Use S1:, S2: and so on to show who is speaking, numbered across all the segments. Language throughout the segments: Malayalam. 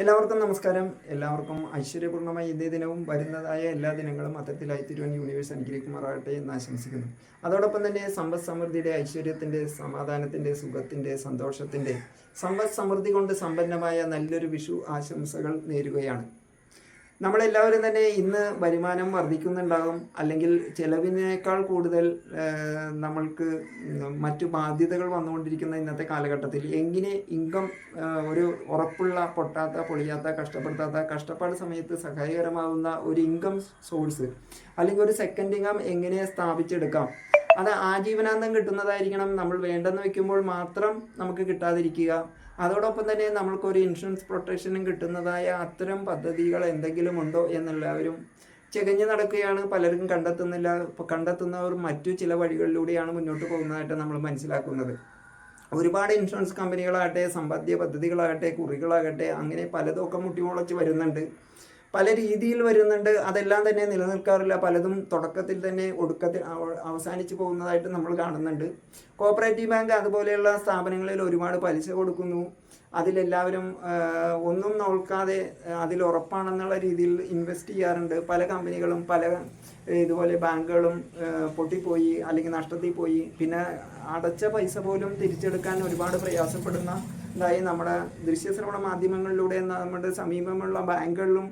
S1: എല്ലാവർക്കും നമസ്കാരം. എല്ലാവർക്കും ഐശ്വര്യപൂർണമായ ഇന്ത്യ ദിനവും വരുന്നതായ എല്ലാ ദിനങ്ങളും അത്തരത്തിലായി തിരുവൻ യൂണിവേഴ്സ് അനുഗ്രഹിക്കുമാറാകട്ടെ എന്ന് ആശംസിക്കുന്നു. അതോടൊപ്പം തന്നെ സമ്പദ് സമൃദ്ധിയുടെ ഐശ്വര്യത്തിന്റെ സമാധാനത്തിന്റെ സുഖത്തിന്റെ സന്തോഷത്തിന്റെ സമ്പദ് സമൃദ്ധി കൊണ്ട് സമ്പന്നമായ നല്ലൊരു വിഷു ആശംസകൾ നേരുകയാണ്. നമ്മളെല്ലാവരും തന്നെ ഇന്ന് വരുമാനം വർദ്ധിക്കുന്നുണ്ടാകും അല്ലെങ്കിൽ ചെലവിനേക്കാൾ കൂടുതൽ നമ്മൾക്ക് മറ്റു ബാധ്യതകൾ വന്നുകൊണ്ടിരിക്കുന്ന ഇന്നത്തെ കാലഘട്ടത്തിൽ എങ്ങനെ ഇൻകം ഒരു ഉറപ്പുള്ള പൊട്ടാത്ത പൊളിയാത്ത കഷ്ടപ്പെടുത്താത്ത കഷ്ടപ്പാട് സമയത്ത് സഹായകരമാകുന്ന ഒരു ഇൻകം സോഴ്സ് അല്ലെങ്കിൽ ഒരു സെക്കൻഡ് ഇൻകം എങ്ങനെ സ്ഥാപിച്ചെടുക്കാം? അത് ആജീവനാന്തം കിട്ടുന്നതായിരിക്കണം നമ്മൾ വേണ്ടെന്ന് വെക്കുമ്പോൾ മാത്രം നമുക്ക് കിട്ടാതിരിക്കുക. അതോടൊപ്പം തന്നെ നമ്മൾക്കൊരു ഇൻഷുറൻസ് പ്രൊട്ടക്ഷനും കിട്ടുന്നതായ അത്തരം പദ്ധതികൾ എന്തെങ്കിലും ഉണ്ടോ എന്നെല്ലാവരും ചെകഞ്ഞു നടക്കുകയാണ്. പലർക്കും കണ്ടെത്തുന്നില്ല. കണ്ടെത്തുന്നവർ മറ്റു ചില വഴികളിലൂടെയാണ് മുന്നോട്ട് പോകുന്നതായിട്ട് നമ്മൾ മനസ്സിലാക്കുന്നത്. ഒരുപാട് ഇൻഷുറൻസ് കമ്പനികളാകട്ടെ സമ്പാദ്യ പദ്ധതികളാകട്ടെ കുറികളാകട്ടെ അങ്ങനെ പലതൊക്കെ മുട്ടിമുളച്ച് വരുന്നുണ്ട്. പല രീതിയിൽ വരുന്നുണ്ട്. അതെല്ലാം തന്നെ നിലനിൽക്കാറില്ല. പലതും തുടക്കത്തിൽ തന്നെ ഒടുക്കത്തിൽ അവസാനിച്ചു പോകുന്നതായിട്ട് നമ്മൾ കാണുന്നുണ്ട്. കോപ്പറേറ്റീവ് ബാങ്ക് അതുപോലെയുള്ള സ്ഥാപനങ്ങളിൽ ഒരുപാട് പലിശ കൊടുക്കുന്നു. അതിലെല്ലാവരും ഒന്നും നോക്കാതെ അതിൽ ഉറപ്പാണെന്നുള്ള രീതിയിൽ ഇൻവെസ്റ്റ് ചെയ്യാറുണ്ട്. പല കമ്പനികളും പല ഇതുപോലെ ബാങ്കുകളും പൊട്ടിപ്പോയി അല്ലെങ്കിൽ നഷ്ടത്തിൽ പോയി പിന്നെ അടച്ച പൈസ പോലും തിരിച്ചെടുക്കാൻ ഒരുപാട് പ്രയാസപ്പെടുന്ന ഇതായി നമ്മുടെ ദൃശ്യശ്രവണ മാധ്യമങ്ങളിലൂടെ നമ്മുടെ സമീപമുള്ള ബാങ്കുകളിലും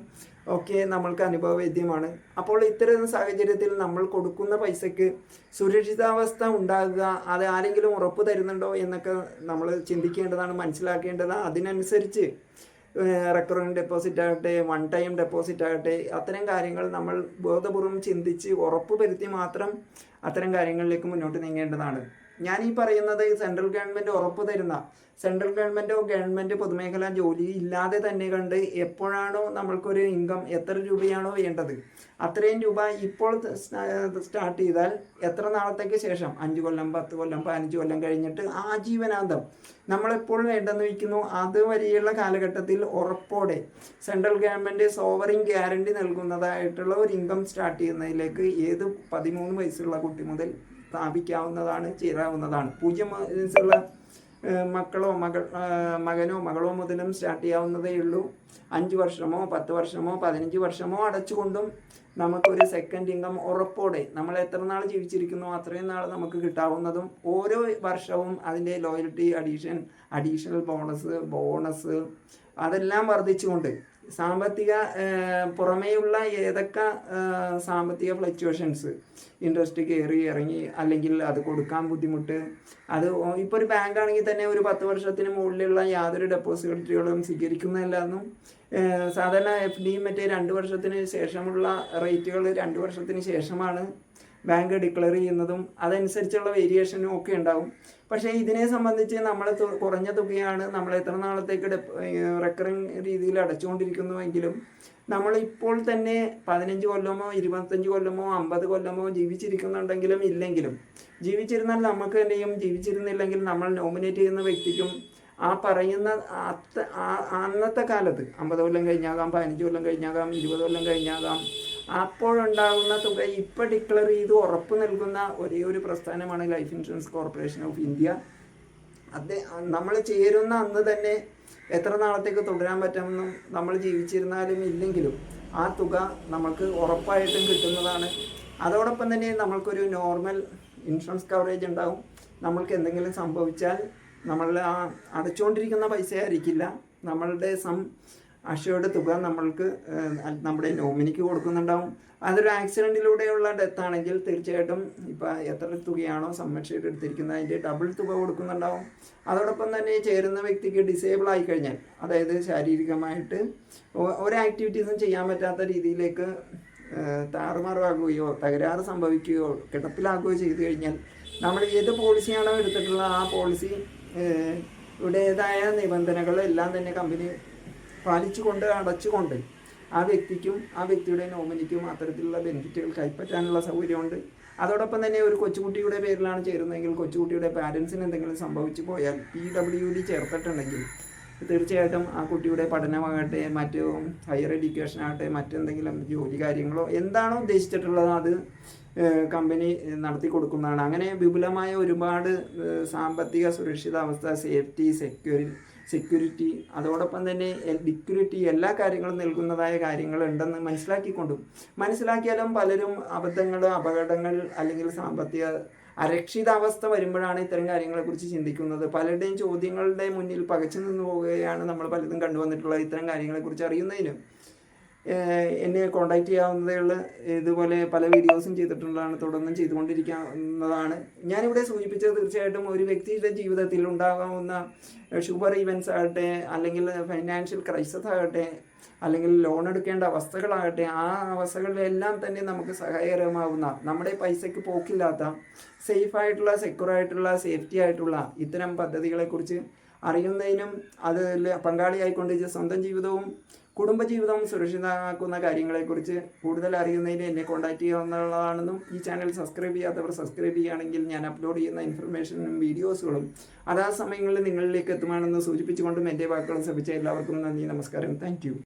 S1: ഒക്കെ നമ്മൾക്ക് അനുഭവവേദ്യമാണ്. അപ്പോൾ ഇത്തരം സാഹചര്യത്തിൽ നമ്മൾ കൊടുക്കുന്ന പൈസയ്ക്ക് സുരക്ഷിതാവസ്ഥ ഉണ്ടാകുക അത് ആരെങ്കിലും ഉറപ്പ് തരുന്നുണ്ടോ എന്നൊക്കെ നമ്മൾ ചിന്തിക്കേണ്ടതാണ് മനസ്സിലാക്കേണ്ടത്. അതിനനുസരിച്ച് റെക്കറിങ് ഡെപ്പോസിറ്റ് ആകട്ടെ വൺ ടൈം ഡെപ്പോസിറ്റ് ആകട്ടെ അത്തരം കാര്യങ്ങൾ നമ്മൾ ബോധപൂർവം ചിന്തിച്ച് ഉറപ്പ് വരുത്തി മാത്രം അത്തരം കാര്യങ്ങളിലേക്ക് മുന്നോട്ട് നീങ്ങേണ്ടതാണ്. ഞാൻ ഈ പറയുന്നത് സെൻട്രൽ ഗവൺമെന്റ് ഉറപ്പ് തരുന്ന സെൻട്രൽ ഗവൺമെന്റോ ഗവൺമെന്റ് പൊതുമേഖല ജോലി ഇല്ലാതെ തന്നെ കണ്ട് എപ്പോഴാണോ നമ്മൾക്കൊരു ഇൻകം എത്ര രൂപയാണോ വേണ്ടത്. അത്രയും രൂപ ഇപ്പോൾ സ്റ്റാർട്ട് ചെയ്താൽ എത്ര നാളത്തേക്ക് ശേഷം? അഞ്ച് കൊല്ലം പത്ത് കൊല്ലം പതിനഞ്ച് കൊല്ലം കഴിഞ്ഞിട്ട് ആജീവനാന്തം. നമ്മളെപ്പോൾ വേണ്ടെന്ന് വയ്ക്കുന്നു അതുവരെയുള്ള കാലഘട്ടത്തിൽ ഉറപ്പോടെ സെൻട്രൽ ഗവൺമെന്റ് സോവറിൻ ഗ്യാരണ്ടി നൽകുന്നതായിട്ടുള്ള ഒരു ഇൻകം സ്റ്റാർട്ട് ചെയ്യുന്നതിലേക്ക് ഏത് പതിമൂന്ന് വയസ്സുള്ള കുട്ടി മുതൽ സ്ഥാപിക്കാവുന്നതാണ് ചേരാവുന്നതാണ്. പൂജ്യം മക്കളോ മകൾ മകനോ മകളോ മുതലും സ്റ്റാർട്ട് ചെയ്യാവുന്നതേ ഉള്ളൂ. അഞ്ച് വർഷമോ പത്ത് വർഷമോ പതിനഞ്ച് വർഷമോ അടച്ചുകൊണ്ടും നമുക്കൊരു സെക്കൻഡ് ഇൻകം ഉറപ്പോടെ നമ്മൾ എത്ര നാൾ ജീവിച്ചിരിക്കുന്നു അത്രയും നാൾ നമുക്ക് കിട്ടാവുന്നതും ഓരോ വർഷവും അതിന്റെ loyalty addition additional bonus bonus അതെല്ലാം വർദ്ധിച്ചുകൊണ്ട് സാമ്പത്തിക പുറമേയുള്ള ഏതൊക്കെ സാമ്പത്തിക ഫ്ലക്ച്വേഷൻസ് ഇൻട്രസ്റ്റ് കയറി ഇറങ്ങി അല്ലെങ്കിൽ അത് കൊടുക്കാൻ ബുദ്ധിമുട്ട്. അത് ഇപ്പോൾ ഒരു ബാങ്ക് ആണെങ്കിൽ തന്നെ ഒരു പത്ത് വർഷത്തിന് മുകളിലുള്ള യാതൊരു ഡെപ്പോസിറ്റുകളും സ്വീകരിക്കുന്നില്ലെന്നും ഏഹ്, സാധാരണ എഫ് ഡിയും മറ്റേ രണ്ട് വർഷത്തിന് ശേഷമുള്ള റേറ്റുകൾ രണ്ട് വർഷത്തിന് ശേഷമാണ് ബാങ്ക് ഡിക്ലെയർ ചെയ്യുന്നതും അതനുസരിച്ചുള്ള വേരിയേഷനും ഒക്കെ ഉണ്ടാവും. പക്ഷേ ഇതിനെ സംബന്ധിച്ച് നമ്മൾ കുറഞ്ഞ തുകയാണ് നമ്മൾ എത്ര നാളത്തേക്ക് റെക്കറിങ് രീതിയിൽ അടച്ചുകൊണ്ടിരിക്കുന്നുവെങ്കിലും നമ്മൾ ഇപ്പോൾ തന്നെ പതിനഞ്ച് കൊല്ലമോ ഇരുപത്തഞ്ച് കൊല്ലമോ അമ്പത് കൊല്ലമോ ജീവിച്ചിരിക്കുന്നുണ്ടെങ്കിലും ഇല്ലെങ്കിലും ജീവിച്ചിരുന്നാൽ നമുക്ക് തന്നെയും ജീവിച്ചിരുന്നില്ലെങ്കിൽ നമ്മൾ നോമിനേറ്റ് ചെയ്യുന്ന വ്യക്തിക്കും ആ പറയുന്ന അന്നത്തെ കാലത്ത് അമ്പത് കൊല്ലം കഴിഞ്ഞാകാം പതിനഞ്ച് കൊല്ലം കഴിഞ്ഞാകാം ഇരുപത് കൊല്ലം കഴിഞ്ഞാകാം അപ്പോഴുണ്ടാകുന്ന തുക ഇപ്പം ഡിക്ലെയർ ചെയ്ത് ഉറപ്പ് നൽകുന്ന ഒരേ ഒരു പ്രസ്ഥാനമാണ് life insurance corporation of India അത് നമ്മൾ ചേരുന്ന അന്ന് തന്നെ എത്ര നാളത്തേക്ക് തുടരാൻ പറ്റുമെന്നും നമ്മൾ ജീവിച്ചിരുന്നാലും ഇല്ലെങ്കിലും ആ തുക നമുക്ക് ഉറപ്പായിട്ടും കിട്ടുന്നതാണ്. അതോടൊപ്പം തന്നെ നമ്മൾക്കൊരു നോർമൽ ഇൻഷുറൻസ് കവറേജ് ഉണ്ടാവും. നമ്മൾക്ക് എന്തെങ്കിലും സംഭവിച്ചാൽ നമ്മളുടെ ആ അടച്ചുകൊണ്ടിരിക്കുന്ന പൈസ ആയിരിക്കില്ല. നമ്മളുടെ സം അഷേർഡ് തുക നമ്മൾക്ക് നമ്മുടെ നോമിനിക്ക് കൊടുക്കുന്നുണ്ടാവും. അതൊരു ആക്സിഡന്റിലൂടെയുള്ള ഡെത്ത് ആണെങ്കിൽ തീർച്ചയായിട്ടും ഇപ്പോൾ എത്ര തുകയാണോ സംരക്ഷയുടെ എടുത്തിരിക്കുന്നത് അതിന്റെ ഡബിൾ തുക കൊടുക്കുന്നുണ്ടാവും. അതോടൊപ്പം തന്നെ ചേരുന്ന വ്യക്തിക്ക് ഡിസേബിൾ ആയി കഴിഞ്ഞാൽ അതായത് ശാരീരികമായിട്ട് ഒരു ആക്ടിവിറ്റീസും ചെയ്യാൻ പറ്റാത്ത രീതിയിലേക്ക് താറുമാറാകുകയോ തകരാറ് സംഭവിക്കുകയോ കിടപ്പിലാകുകയോ ചെയ്തു കഴിഞ്ഞാൽ നമ്മൾ ഏത് പോളിസിയാണോ എടുത്തിട്ടുള്ളത് ആ പോളിസി ഇവിടേതായ നിബന്ധനകൾ എല്ലാം തന്നെ കമ്പനി പാലിച്ചുകൊണ്ട് അടച്ചുകൊണ്ട് ആ വ്യക്തിക്കും ആ വ്യക്തിയുടെ നോമിനിക്കും അത്തരത്തിലുള്ള ബെനിഫിറ്റുകൾ കൈപ്പറ്റാനുള്ള സൗകര്യമുണ്ട്. അതോടൊപ്പം തന്നെ ഒരു കൊച്ചുകുട്ടിയുടെ പേരിലാണ് ചേരുന്നതെങ്കിൽ കൊച്ചുകുട്ടിയുടെ പാരൻസിന് എന്തെങ്കിലും സംഭവിച്ചു പോയാൽ പി ഡബ്ല്യു ഡി ചേർത്തിട്ടുണ്ടെങ്കിൽ തീർച്ചയായിട്ടും ആ കുട്ടിയുടെ പഠനമാകട്ടെ മറ്റു ഹയർ എഡ്യൂക്കേഷൻ ആകട്ടെ മറ്റെന്തെങ്കിലും ജോലി കാര്യങ്ങളോ എന്താണോ ഉദ്ദേശിച്ചിട്ടുള്ളത് അത് കമ്പനി നടത്തി കൊടുക്കുന്നതാണ്. അങ്ങനെ വിപുലമായ ഒരുപാട് സാമ്പത്തിക സുരക്ഷിതാവസ്ഥ സേഫ്റ്റി സെക്യൂരി സെക്യൂരിറ്റി അതോടൊപ്പം തന്നെ ലിക്വിഡിറ്റി എല്ലാ കാര്യങ്ങളും നൽകുന്നതായ കാര്യങ്ങൾ ഉണ്ടെന്ന് മനസ്സിലാക്കിക്കൊണ്ടും. മനസ്സിലാക്കിയാലും പലരും അബദ്ധങ്ങൾ അപകടങ്ങൾ അല്ലെങ്കിൽ സാമ്പത്തിക അരക്ഷിതാവസ്ഥ വരുമ്പോഴാണ് ഇത്തരം കാര്യങ്ങളെക്കുറിച്ച് ചിന്തിക്കുന്നത്. പലരുടെയും ചോദ്യങ്ങളുടെ മുന്നിൽ പകച്ചു നിന്ന് പോവുകയാണ് നമ്മൾ പലതും കണ്ടുവന്നിട്ടുള്ളത് ഇത്തരം കാര്യങ്ങളെക്കുറിച്ച് അറിയുന്നതിനും. എന്നെ കോണ്ടാക്ട് ചെയ്യാവുന്നതേ ഉള്ളൂ ഇതുപോലെ പല വീഡിയോസും ചെയ്തിട്ടുള്ളതാണ് തുടർന്നും ചെയ്തുകൊണ്ടിരിക്കാവുന്നതാണ് ഞാനിവിടെ സൂചിപ്പിച്ചത് തീർച്ചയായിട്ടും ഒരു വ്യക്തിയുടെ ജീവിതത്തിൽ ഉണ്ടാകാവുന്ന ഷുഗർ ഇവൻസ് ആകട്ടെ അല്ലെങ്കിൽ ഫൈനാൻഷ്യൽ ക്രൈസിസ് ആകട്ടെ അല്ലെങ്കിൽ ലോൺ എടുക്കേണ്ട അവസ്ഥകളാകട്ടെ ആ അവസ്ഥകളിലെല്ലാം തന്നെ നമുക്ക് സഹായകരമാവുന്ന നമ്മുടെ പൈസയ്ക്ക് പോക്കില്ലാത്ത സേഫായിട്ടുള്ള സെക്യൂർ ആയിട്ടുള്ള സേഫ്റ്റി ആയിട്ടുള്ള ഇത്തരം പദ്ധതികളെക്കുറിച്ച് അറിയുന്നതിനും അതിൽ പങ്കാളിയായിക്കൊണ്ട് സ്വന്തം ജീവിതവും കുടുംബജീവിതവും സുരക്ഷിതമാക്കുന്ന കാര്യങ്ങളെക്കുറിച്ച് കൂടുതൽ അറിയുന്നതിന് എന്നെ കോൺടാക്ട് ചെയ്യാവുന്നതാണെന്നും ഈ ചാനൽ സബ്സ്ക്രൈബ് ചെയ്യാത്തവർ സബ്സ്ക്രൈബ് ചെയ്യുകയാണെങ്കിൽ ഞാൻ അപ്ലോഡ് ചെയ്യുന്ന ഇൻഫർമേഷനും വീഡിയോസുകളും അതാ സമയങ്ങളിൽ നിങ്ങളിലേക്ക് എത്തുമാണെന്ന് സൂചിപ്പിച്ചുകൊണ്ടും എന്റെ വാക്കുകൾ ശ്രമിച്ച എല്ലാവർക്കും നന്ദി നമസ്കാരം. താങ്ക്